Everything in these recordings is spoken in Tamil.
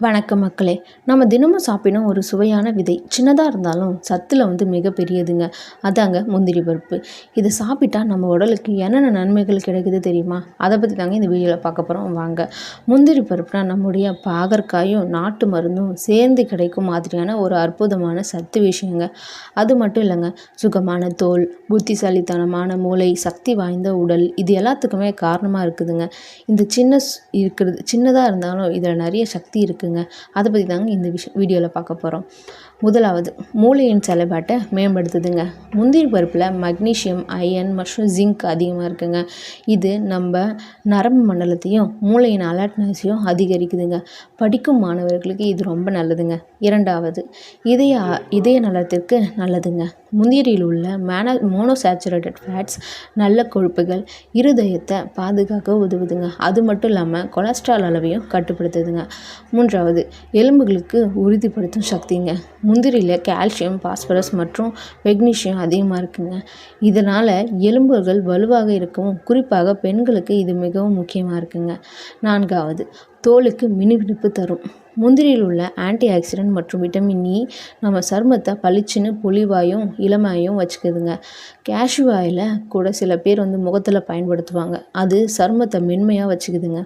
வணக்கம் மக்களே. நம்ம தினமும் சாப்பிடும் ஒரு சுவையான விதை. சின்னதாக இருந்தாலும் சத்தில் வந்து மிகப்பெரியதுங்க. அதாங்க முந்திரி பருப்பு. இது சாப்பிட்டா நம்ம உடலுக்கு என்னென்ன நன்மைகள் கிடைக்குது தெரியுமா? அதை பற்றி தாங்க இந்த வீடியோவில் பார்க்க போகிறோம் வாங்க. முந்திரி பருப்புனா நம்முடைய பாகற்காயும் நாட்டு மருந்தும் சேர்ந்து கிடைக்கும் மாதிரியான ஒரு அற்புதமான சத்து விஷயங்க. அது மட்டும் இல்லைங்க. சுகமான தோல் புத்திசாலித்தனமான மூளை சக்தி வாய்ந்த உடல் இது எல்லாத்துக்குமே காரணமாக இருக்குதுங்க. இந்த சின்ன இருக்கிறது சின்னதாக இருந்தாலும் இதில் நிறைய சக்தி இருக்குது இருக்குங்க. அதை பற்றி தாங்க இந்த விஷ் வீடியோவில் பார்க்க போகிறோம் முதலாவது மூளையின் செயல்பாட்டை மேம்படுத்துதுங்க. முந்திரி பருப்பில் மக்னீஷியம் அயன் மற்றும் ஜிங்க் அதிகமாக இருக்குங்க. இது நம்ம நரம்பு மண்டலத்தையும் மூளையின் அலர்ட்னஸையும் அதிகரிக்குதுங்க. படிக்கும் மாணவர்களுக்கு இது ரொம்ப நல்லதுங்க. இரண்டாவது இதய இதய நலத்திற்கு நல்லதுங்க. முந்திரியில் உள்ள மேன மோனோசேச்சுரேட்டட் ஃபேட்ஸ் நல்ல கொழுப்புகள் இருதயத்தை பாதுகாக்க உதவுதுங்க. அது மட்டும் இல்லாமல் கொலஸ்ட்ரால் அளவையும் கட்டுப்படுத்துதுங்க. மூன்றாவது எலும்புகளுக்கு உறுதிப்படுத்தும் சக்திங்க. முந்திரியில் கால்சியம் பாஸ்பரஸ் மற்றும் மெக்னீஷியம் அதிகமாக இருக்குங்க. இதனால் எலும்புகள் வலுவாக இருக்கவும் குறிப்பாக பெண்களுக்கு இது மிகவும் முக்கியமாக இருக்குங்க. நான்காவது தோலுக்கு மினுமினுப்பு தரும். முந்திரியில் உள்ள ஆன்டி ஆக்சிடென்ட் மற்றும் விட்டமின் இ e நம்ம சருமத்தை பளிச்சுன்னு பொலிவாயும் இளமையும் வச்சுக்குதுங்க. கேஷ்யூ கூட சில பேர் வந்து முகத்தில் பயன்படுத்துவாங்க. அது சருமத்தை மென்மையாக வச்சுக்குதுங்க.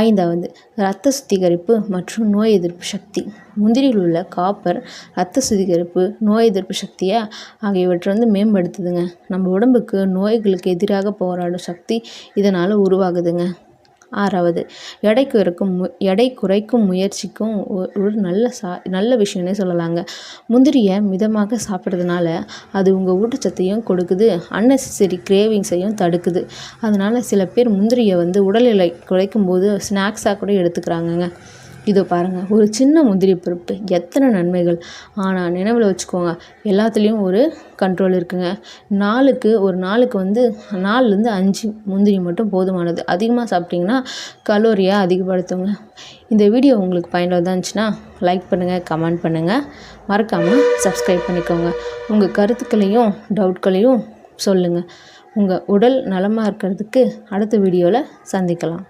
ஐந்தாவது இரத்த சுத்திகரிப்பு மற்றும் நோய் எதிர்ப்பு சக்தி. முந்திரியில் உள்ள காப்பர் இரத்த சுத்திகரிப்பு நோய் எதிர்ப்பு சக்தியை ஆகியவற்றை வந்து மேம்படுத்துதுங்க. நம்ம உடம்புக்கு நோய்களுக்கு எதிராக போராடும் சக்தி இதனால் உருவாகுதுங்க. ஆறாவது. எடை குறைக்கும் மு எடை குறைக்கும் முயற்சிக்கும் ஒரு நல்ல சா நல்ல விஷயம்னே சொல்லலாங்க. முந்திரியை மிதமாக சாப்பிட்றதுனால அது உங்கள் ஊட்டச்சத்தையும் கொடுக்குது அன்னெசரி கிரேவிங்ஸையும் தடுக்குது. அதனால் சில பேர் முந்திரியை வந்து உடல் எடை குறைக்கும் போது ஸ்நாக்ஸாக கூட எடுத்துக்கிறாங்கங்க. இதோ பாருங்கள் ஒரு சின்ன முந்திரி பருப்பு. எத்தனை நன்மைகள். ஆனால் நினைவில் வச்சுக்கோங்க எல்லாத்துலேயும் ஒரு கண்ட்ரோல் இருக்குங்க. நாளுக்கு ஒரு நாளுக்கு வந்து நாலுலேருந்து அஞ்சு முந்திரி மட்டும் போதுமானது. அதிகமாக சாப்பிட்டிங்கன்னா கலோரியை அதிகப்படுத்துங்க. இந்த வீடியோ உங்களுக்கு பயனுள்ளதாக இருந்துச்சுன்னா லைக் பண்ணுங்கள் கமெண்ட் பண்ணுங்கள் மறக்காமல் சப்ஸ்கிரைப் பண்ணிக்கோங்க. உங்கள் கருத்துக்களையும் டவுட்களையும் சொல்லுங்கள் உங்கள் உடல் நலமாக இருக்கிறதுக்கு அடுத்த வீடியோவில் சந்திக்கலாம்.